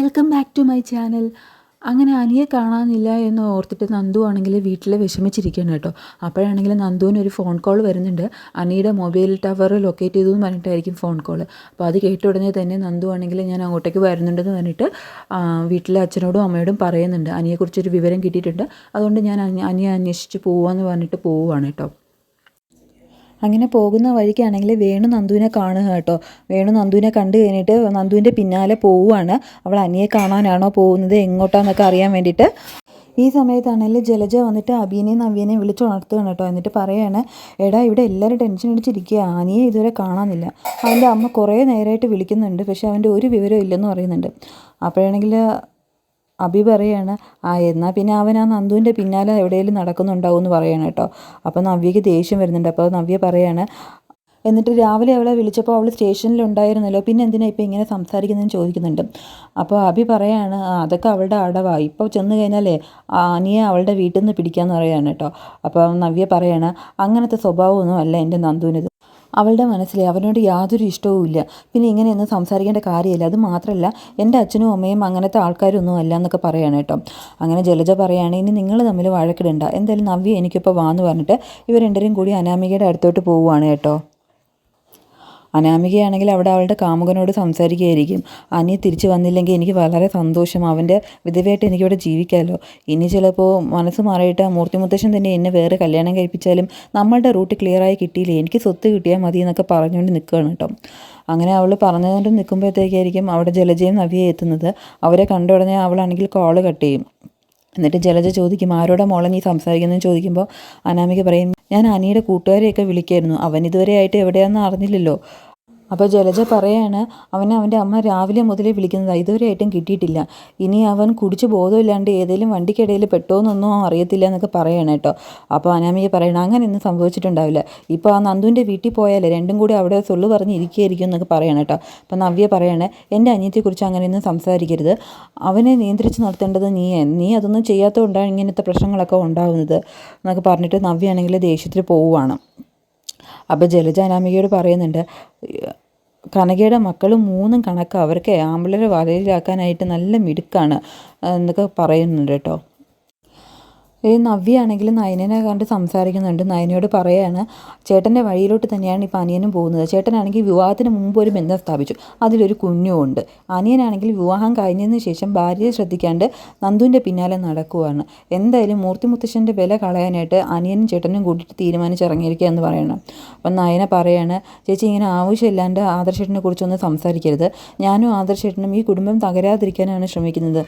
Welcome back to my channel. അങ്ങനെ അനിയെ കാണാനില്ല എന്ന് ഓർത്തിട്ട് നന്ദു ആണെങ്കിൽ വീട്ടിൽ വിഷമിച്ചിരിക്കുകയാണ് കേട്ടോ. അപ്പോഴാണെങ്കിൽ നന്ദുവിന് ഒരു ഫോൺ കോൾ വരുന്നുണ്ട്. അനിയുടെ മൊബൈൽ ടവർ ലൊക്കേറ്റ് ചെയ്തു എന്ന് പറഞ്ഞിട്ടായിരിക്കും ഫോൺ കോൾ അപ്പോൾ അത് കേട്ട ഉടനെ തന്നെ നന്ദു ആണെങ്കിൽ ഞാൻ അങ്ങോട്ടേക്ക് വരുന്നുണ്ടെന്ന് പറഞ്ഞിട്ട് വീട്ടിലെ അച്ഛനോടും അമ്മയോടും പറയുന്നുണ്ട്. അനിയെക്കുറിച്ചൊരു വിവരം കിട്ടിയിട്ടുണ്ട്. അതുകൊണ്ട് ഞാൻ അനി- അനിയെ അന്വേഷിച്ച് പോവാന്ന് പറഞ്ഞിട്ട് പോവുകയാണ് കേട്ടോ. അങ്ങനെ പോകുന്ന വഴിക്കാണെങ്കിൽ വേണു നന്ദുവിനെ കാണുക കേട്ടോ. വേണു നന്ദുവിനെ കണ്ടു കഴിഞ്ഞിട്ട് നന്ദുവിന്റെ പിന്നാലെ പോവുകയാണ്. അവൾ അനിയെ കാണാനാണോ പോകുന്നത് എങ്ങോട്ടാന്നൊക്കെ അറിയാൻ വേണ്ടിയിട്ട്. ഈ സമയത്താണെങ്കിൽ ജലജ വന്നിട്ട് അബീനെയും നവ്യനെയും വിളിച്ച് ഉണർത്തുകയാണ് കേട്ടോ. എന്നിട്ട് പറയാണ് എടാ ഇവിടെ എല്ലാവരും ടെൻഷൻ അടിച്ചിരിക്കുക അനിയെ ഇതുവരെ കാണാനില്ല. അവന്റെ അമ്മ കുറേ നേരമായിട്ട് വിളിക്കുന്നുണ്ട്. പക്ഷേ അവന്റെ ഒരു വിവരവും ഇല്ലെന്ന് പറയുന്നുണ്ട്. അപ്പോഴാണെങ്കിൽ അഭി പറയാണ് ആ എന്നാൽ പിന്നെ അവൻ ആ നന്ദുവിന്റെ പിന്നാലെ എവിടെയെങ്കിലും നടക്കുന്നുണ്ടാവും എന്ന് പറയാണ് കേട്ടോ. അപ്പോൾ നവ്യക്ക് ദേഷ്യം വരുന്നുണ്ട്. അപ്പോൾ നവ്യ പറയാണ് എന്നിട്ട് രാവിലെ അവളെ വിളിച്ചപ്പോൾ അവൾ സ്റ്റേഷനിലുണ്ടായിരുന്നല്ലോ. പിന്നെ എന്തിനാണ് ഇപ്പോൾ ഇങ്ങനെ സംസാരിക്കുന്നതെന്ന് ചോദിക്കുന്നുണ്ട്. അപ്പോൾ അഭി പറയാണ് "ആ, അതൊക്കെ അവളുടെ അടവാ. ഇപ്പോൾ ചെന്ന് കഴിഞ്ഞാലേ അനിയെ അവളുടെ വീട്ടിൽ നിന്ന് പിടിക്കാമെന്ന് പറയാണ് കേട്ടോ. അപ്പോൾ നവ്യ പറയാണ് അങ്ങനത്തെ സ്വഭാവമൊന്നും അല്ല എന്റെ നന്ദുവിനത്. അവളുടെ മനസ്സിലെ അവനോട് യാതൊരു ഇഷ്ടവും ഇല്ല. പിന്നെ ഇങ്ങനെയൊന്നും സംസാരിക്കേണ്ട കാര്യമില്ല. അത് മാത്രമല്ല എന്റെ അച്ഛനും അമ്മയും അങ്ങനത്തെ ആൾക്കാരൊന്നും അല്ല എന്നൊക്കെ പറയാണ് കേട്ടോ. അങ്ങനെ ജലജ പറയുകയാണ് ഇനി നിങ്ങൾ തമ്മിൽ വഴക്കിടണ്ട. എന്തായാലും നവ്യ എനിക്കിപ്പോൾ വാന്ന് പറഞ്ഞിട്ട് ഇവർ രണ്ടുപേരും കൂടി അനാമികയുടെ അടുത്തോട്ട് പോവുകയാണ് കേട്ടോ. അനാമികയാണെങ്കിൽ അവിടെ അവളുടെ കാമുകനോട് സംസാരിക്കുകയായിരിക്കും. അനി തിരിച്ചു വന്നില്ലെങ്കിൽ എനിക്ക് വളരെ സന്തോഷം. അവന്റെ വിധവയായിട്ട് എനിക്കിവിടെ ജീവിക്കാമല്ലോ ഇനി ചിലപ്പോൾ മനസ്സ് മാറിയിട്ട് മൂർത്തിമുത്തശ്ശൻ തന്നെ എന്നെ വേറെ കല്യാണം കഴിപ്പിച്ചാലും നമ്മളുടെ റൂട്ട് ക്ലിയറായി കിട്ടിയില്ലേ? എനിക്ക് സ്വത്ത് കിട്ടിയാൽ മതി എന്നൊക്കെ പറഞ്ഞുകൊണ്ട് നിൽക്കുകയാണ് കേട്ടോ. അങ്ങനെ അവൾ പറഞ്ഞുകൊണ്ട് നിൽക്കുമ്പോഴത്തേക്കായിരിക്കും അവിടെ ജലജയും നവിയെ എത്തുന്നത്. അവരെ കണ്ടുടനെ അവളാണെങ്കിൽ കോൾ കട്ട് ചെയ്യും. എന്നിട്ട് ജലജ ചോദിക്കും ആരോടെ മോളെ നീ സംസാരിക്കുന്നതെന്ന്? ചോദിക്കുമ്പോൾ അനാമിക പറയും ഞാൻ അനിയുടെ കൂട്ടുകാരെയൊക്കെ വിളിക്കായിരുന്നു. അവൻ ഇതുവരെ ആയിട്ട് എവിടെയാണെന്ന് അറിഞ്ഞില്ലല്ലോ. അപ്പോൾ ജലജ പറയാണ് അവനെ അവന്റെ അമ്മ രാവിലെ മുതലേ വിളിക്കുന്നത് ഇതുവരെ ആയിട്ടും കിട്ടിയിട്ടില്ല. ഇനി അവൻ കുടിച്ച് ബോധമില്ലാണ്ട് ഏതെങ്കിലും വണ്ടിക്കിടയിൽ പെട്ടോന്നൊന്നും അറിയത്തില്ല എന്നൊക്കെ പറയണം കേട്ടോ. അപ്പോൾ അനാമിയെ പറയണം അങ്ങനെ ഒന്നും സംഭവിച്ചിട്ടുണ്ടാവില്ല. ഇപ്പോൾ ആ നന്ദുവിന്റെ വീട്ടിൽ പോയാലേ രണ്ടും കൂടി അവിടെ സൊള്ളു പറഞ്ഞ് ഇരിക്കുകയായിരിക്കും എന്നൊക്കെ പറയണം കേട്ടോ. അപ്പോൾ നവ്യ പറയണേ എന്റെ അനിയത്തെക്കുറിച്ച് അങ്ങനെയൊന്നും സംസാരിക്കരുത്. അവനെ നിയന്ത്രിച്ച് നടത്തേണ്ടത് നീ നീ അതൊന്നും ചെയ്യാത്തതുകൊണ്ടാണ് ഇങ്ങനത്തെ പ്രശ്നങ്ങളൊക്കെ ഉണ്ടാകുന്നത് എന്നൊക്കെ പറഞ്ഞിട്ട് നവ്യ ആണെങ്കിൽ ദേഷ്യത്തിൽ പോവുകയാണ് അപ്പോൾ ജലജ അനാമികയോട് പറയുന്നുണ്ട് കനകയുടെ മക്കൾ മൂന്നും കണക്ക് അവർക്ക് ആമ്പിളരെ വലയിലാക്കാനായിട്ട് നല്ല മിടുക്കാണ് എന്നൊക്കെ പറയുന്നുണ്ട് കേട്ടോ. ഈ നവ്യാണെങ്കിൽ നയനനെ കണ്ട് സംസാരിക്കുന്നുണ്ട്. നയനയോട് പറയാണ് ചേട്ടന്റെ വഴിയിലോട്ട് തന്നെയാണ് ഇപ്പോൾ അനിയനും പോകുന്നത്. ചേട്ടനാണെങ്കിൽ വിവാഹത്തിന് മുമ്പ് ഒരു ബന്ധം സ്ഥാപിച്ചു. അതിലൊരു കുഞ്ഞുമുണ്ട് അനിയനാണെങ്കിൽ വിവാഹം കഴിഞ്ഞതിന് ശേഷം ഭാര്യയെ ശ്രദ്ധിക്കാണ്ട് നന്ദുവിന്റെ പിന്നാലെ നടക്കുവാണ്. എന്തായാലും മൂർത്തി മുത്തശ്ശന്റെ വില കളയാനായിട്ട് അനിയനും ചേട്ടനും കൂട്ടിയിട്ട് തീരുമാനിച്ചിറങ്ങിയിരിക്കുക എന്ന് പറയണം. അപ്പം നയന പറയാണ് ചേച്ചി ഇങ്ങനെ ആവശ്യമില്ലാണ്ട് ആദർശേട്ടനെ കുറിച്ചൊന്നും സംസാരിക്കരുത്. ഞാനും ആദർശേട്ടനും ഈ കുടുംബം തകരാതിരിക്കാനാണ് ശ്രമിക്കുന്നത്.